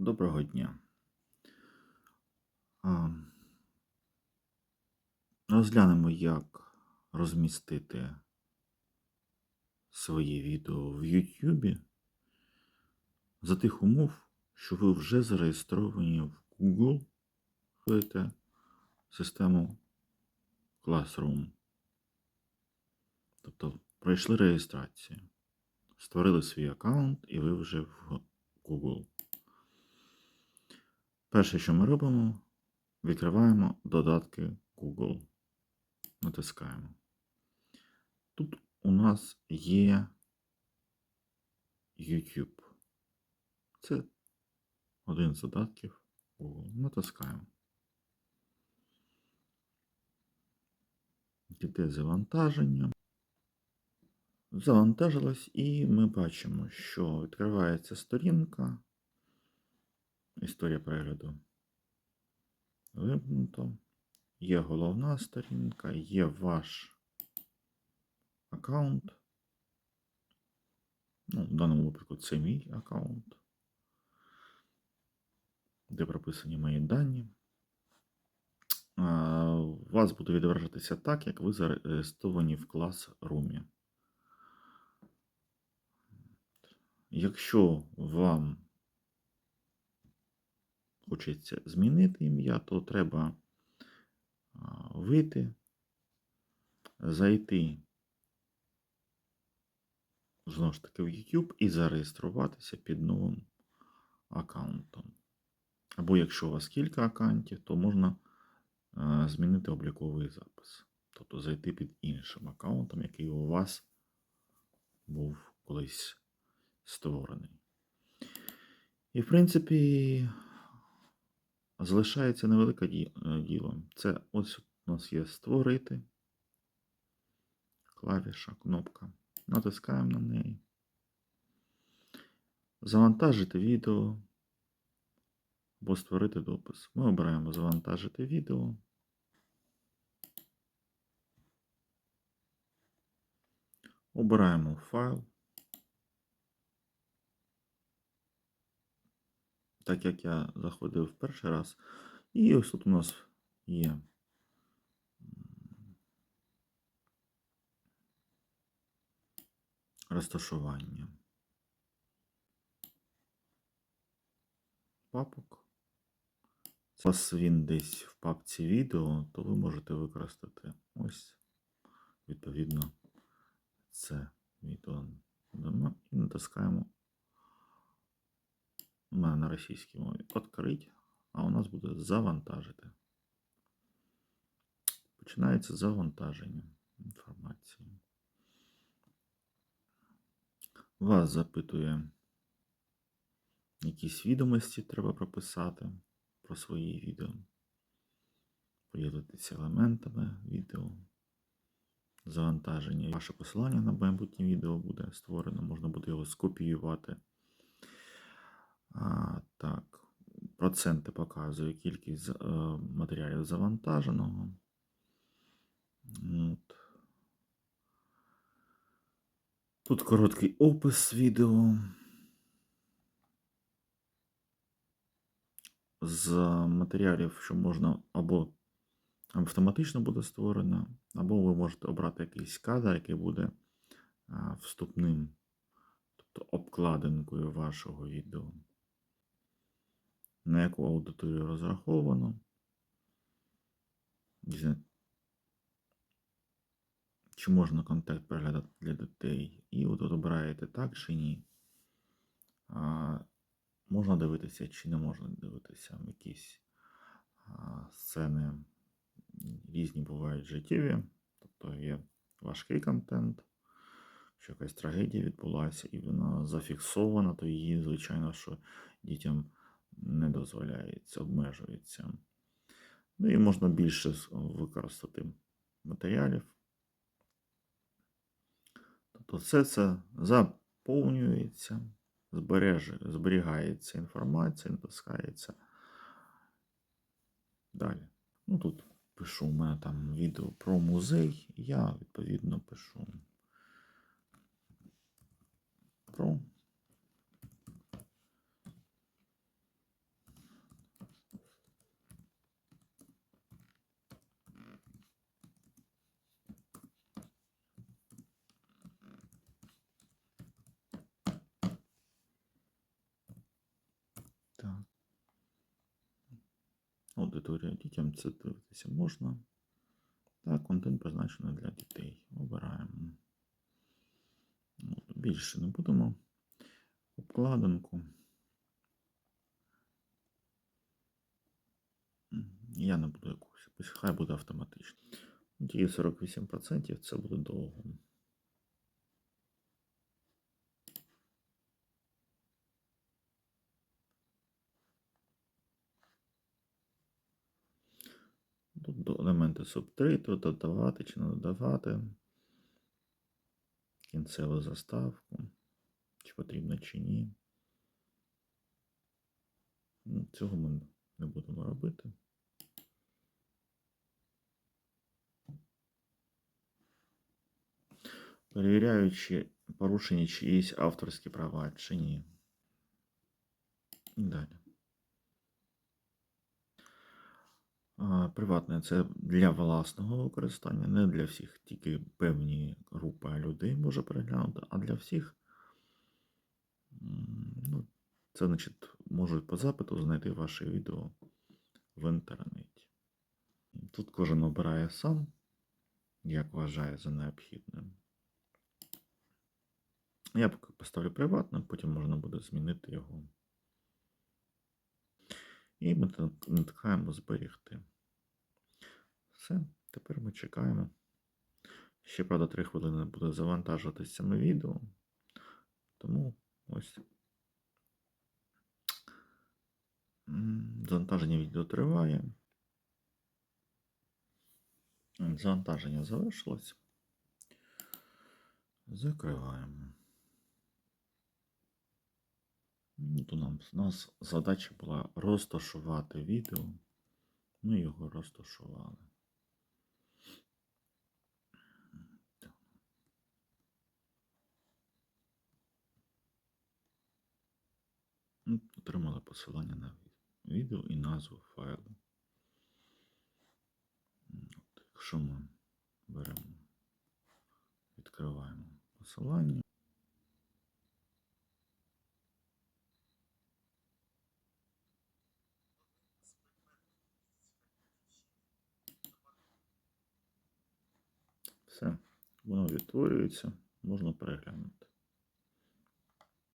Доброго дня. Розглянемо, як розмістити своє відео в YouTube за тих умов, що ви вже зареєстровані в Google Вводите систему Classroom. Тобто пройшли реєстрацію, створили свій аккаунт і ви вже в Google. Перше, що ми робимо, відкриваємо додатки Google. Натискаємо. Тут у нас є YouTube. Це один з додатків Google. Натискаємо. Йде завантаження. Завантажилось, і ми бачимо, що відкривається сторінка. Історія перегляду вимкнуто. Є головна сторінка, є ваш аккаунт. Ну, в даному випадку це мій аккаунт, де прописані мої дані. У вас буде відображатися так, як ви зареєстровані в клас-румі. Якщо вам хочеться змінити ім'я, то треба вийти, зайти знову ж таки в YouTube і зареєструватися під новим аккаунтом. Або якщо у вас кілька аккаунтів, то можна змінити обліковий запис. Тобто зайти під іншим аккаунтом, який у вас був колись створений. І, в принципі, залишається невелике діло. Це ось у нас є створити. Клавіша, кнопка. Натискаємо на неї. Завантажити відео або створити допис. Ми обираємо завантажити відео. Обираємо файл. Так як я заходив в перший раз. І ось тут у нас є розташування папок. У вас він десь в папці відео, то ви можете використати ось, відповідно, це відео. І натискаємо у мене на російській мові «Открить», а у нас буде завантажити. Починається завантаження інформації. Вас запитує, якісь відомості треба прописати про свої відео, поділитися елементами відео, завантаження. Ваше посилання на майбутнє відео буде створено, можна буде його скопіювати. Так, проценти показує кількість е, матеріалів завантаженого. От. Тут короткий опис відео. З матеріалів, що можна або автоматично буде створено, або ви можете обрати якийсь кадр, який буде вступним, тобто обкладинкою вашого відео на яку аудиторію розраховано. Чи можна контент переглядати для дітей? І от обираєте так чи ні. А, Можна дивитися чи не можна дивитися якісь а, сцени різні бувають життєві, тобто є важкий контент, що якась трагедія відбулася і вона зафіксована, то її, звичайно, що дітям не дозволяється, обмежується. Ну і можна більше використати матеріалів. Тобто все це заповнюється, зберігається інформація, натискається. Далі. Ну тут пишу у мене там відео про музей, я відповідно пишу про Так. Аудиторія дітям це дивитися можна. Так, контент призначений для дітей. Обираємо. Більше не будемо. Обкладинку. Я не буду якусь. Хай буде автоматично. Тільки 48%, це буде довго. Елементи субтитру, додавати чи не додавати. Кінцеву заставку. Чи потрібно, чи ні. Ну, Цього ми не будемо робити. Перевіряючи порушені чиїсь авторські права чи ні. І далі. А, Приватне це для власного використання, не для всіх, тільки певні групи людей може переглянути, а для всіх ну, це значить можуть по запиту знайти ваше відео в інтернеті. Тут кожен обирає сам, як вважає за необхідним. Я поставлю приватне, потім можна буде змінити його. І ми натискаємо зберігти. Все, тепер ми чекаємо. Ще, правда, 3 хвилини буде завантажуватися саме відео. Тому ось. Завантаження відео триває. Завантаження завершилось. Закриваємо. Ну, то нам, у нас задача була розташувати відео. Ми його розташували. Ну, Отримали посилання на відео і назву файлу. От, якщо ми беремо, відкриваємо посилання. Все, воно відтворюється, можна переглянути.